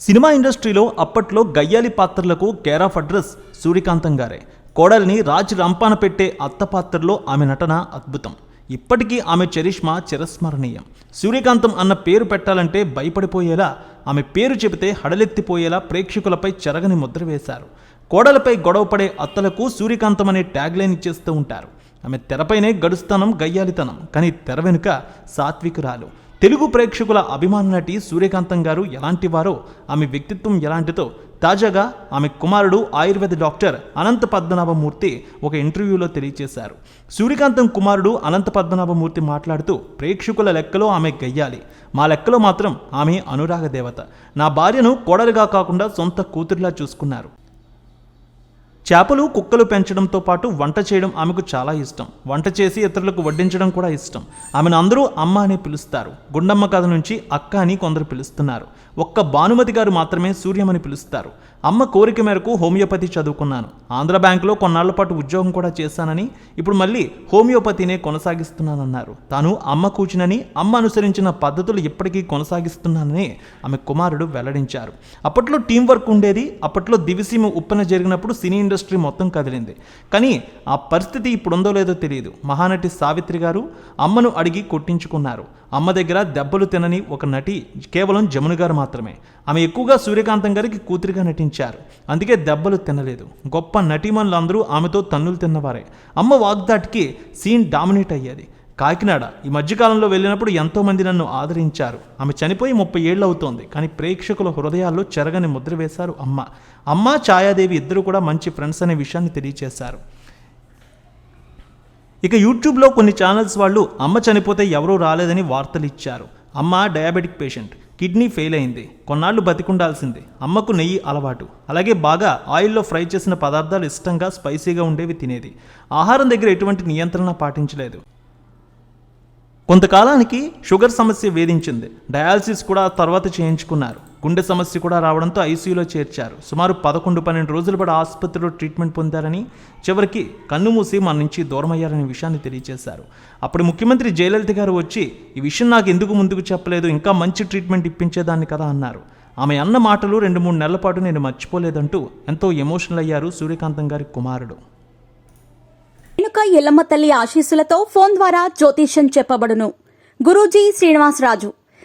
Cinema ఇండస్ట్రీలో అప్పట్లో గయ్యాలి పాత్రలకు కేర్ ఆఫ్ అడ్రస్ సూర్యకాంతం గారే. కోడల్ని రాజ్ రంపాన పెట్టే అత్త పాత్రలో ఆమె నటన అద్భుతం. ఇప్పటికీ ఆమె చరిష్మా చిరస్మరణీయం. సూర్యకాంతం అన్న పేరు పెట్టాలంటే భయపడిపోయేలా ఆమె పేరు చెబితే హడలెత్తిపోయేలా ప్రేక్షకులపై చెరగని ముద్ర వేశారు. కోడలపై గొడవపడే అత్తలకు సూర్యకాంతం అనే ట్యాగ్లైన్ ఇచ్చేస్తూ ఉంటారు. ఆమె తెరపైనే గడుస్తానం గయ్యాలితనం కానీ తెర వెనుక సాత్వికురాలు. తెలుగు ప్రేక్షకుల అభిమాన నటి సూర్యకాంతం గారు ఎలాంటి వారో ఆమె వ్యక్తిత్వం ఎలాంటిదో తాజాగా ఆమె కుమారుడు ఆయుర్వేద డాక్టర్ అనంత పద్మనాభమూర్తి ఒక ఇంటర్వ్యూలో తెలియజేశారు సూర్యకాంతం కుమారుడు అనంత పద్మనాభమూర్తి మాట్లాడుతూ ప్రేక్షకుల లెక్కలో ఆమె గయ్యాలి. మా లెక్కలో మాత్రం ఆమె అనురాగ దేవత. నా భార్యను కోడలుగా కాకుండా సొంత కూతురిలా చూసుకున్నారు. చేపలు కుక్కలు పెంచడంతో పాటు వంట చేయడం ఆమెకు చాలా ఇష్టం. వంట చేసి ఇతరులకు వడ్డించడం కూడా ఇష్టం. ఆమెను అందరూ అమ్మ అని పిలుస్తారు. గుండమ్మ కథ నుంచి అక్క అని కొందరు పిలుస్తున్నారు. ఒక్క భానుమతి గారు మాత్రమే సూర్యమని పిలుస్తారు. అమ్మ కోరిక మేరకు హోమియోపతి చదువుకున్నాను. ఆంధ్ర బ్యాంకులో కొన్నాళ్ళ పాటు ఉద్యోగం కూడా చేశానని ఇప్పుడు మళ్ళీ హోమియోపతినే కొనసాగిస్తున్నానన్నారు. తాను అమ్మ కూచినని అమ్మ అనుసరించిన పద్ధతులు ఇప్పటికీ కొనసాగిస్తున్నానని ఆమె కుమారుడు వెల్లడించారు. అప్పట్లో టీం వర్క్ ఉండేది అప్పట్లో దివిసీమ ఉప్పన జరిగినప్పుడు సినీ ఇండస్ట్రీ మొత్తం కదిలింది. కానీ ఆ పరిస్థితి ఇప్పుడు ఉందో లేదో తెలియదు. మహానటి సావిత్రి గారు అమ్మను అడిగి కొట్టించుకున్నారు. అమ్మ దగ్గర దెబ్బలు తినని ఒక నటి కేవలం జమున గారు మాత్రమే. ఆమె ఎక్కువగా సూర్యకాంతం గారికి కూతురిగా నటించారు. అందుకే దెబ్బలు తినలేదు. గొప్ప నటీమణులందరూ ఆమెతో తన్నులు తిన్నవారే. అమ్మ వాగ్దాటికి సీన్ డామినేట్ అయ్యేది. కాకినాడ ఈ మధ్యకాలంలో వెళ్ళినప్పుడు ఎంతోమంది నన్ను ఆదరించారు. ఆమె చనిపోయి ముప్పై ఏళ్ళు అవుతోంది కానీ ప్రేక్షకుల హృదయాల్లో చెరగని ముద్ర వేశారు అమ్మ. అమ్మ ఛాయాదేవి ఇద్దరు కూడా మంచి ఫ్రెండ్స్ అనే విషయాన్ని తెలియచేశారు. ఇక యూట్యూబ్లో కొన్ని ఛానల్స్ వాళ్ళు అమ్మ చనిపోతే ఎవరూ రాలేదని వార్తలు ఇచ్చారు అమ్మ డయాబెటిక్ పేషెంట్. కిడ్నీ ఫెయిల్ అయింది. కొన్నాళ్ళు బతికుండాల్సింది. అమ్మకు నెయ్యి అలవాటు. అలాగే బాగా ఆయిల్లో ఫ్రై చేసిన పదార్థాలు ఇష్టంగా స్పైసీగా ఉండేవి తినేది. ఆహారం దగ్గర ఎటువంటి నియంత్రణ పాటించలేదు. కొంతకాలానికి షుగర్ సమస్య వేధించింది. డయాలసిస్ కూడా ఆ తర్వాత చేయించుకున్నారు. గుండె సమస్య కూడా రావడంతో ఐసీయూలో చేర్చారు. సుమారు పదకొండు పన్నెండు రోజుల పాటు ఆసుపత్రిలో ట్రీట్మెంట్ పొందారని చివరికి కన్ను మూసి మన నుంచి దూరమయ్యారనే విషయాన్ని తెలియజేశారు. అప్పుడు ముఖ్యమంత్రి జయలలిత గారు వచ్చి ఈ విషయం నాకు ఎందుకు ముందుకు చెప్పలేదు? ఇంకా మంచి ట్రీట్మెంట్ ఇప్పించేదాన్ని కదా అన్నారు. ఆమె అన్న మాటలు రెండు మూడు నెలల పాటు నేను మర్చిపోలేదంటూ ఎంతో ఎమోషనల్ అయ్యారు సూర్యకాంతం గారి కుమారుడు. రేణుక ఎల్లమ్మ తల్లి ఆశీస్సులతో ఫోన్ ద్వారా జ్యోతిష్యం చెప్పబడును. గురూజీ శ్రీనివాసరాజు.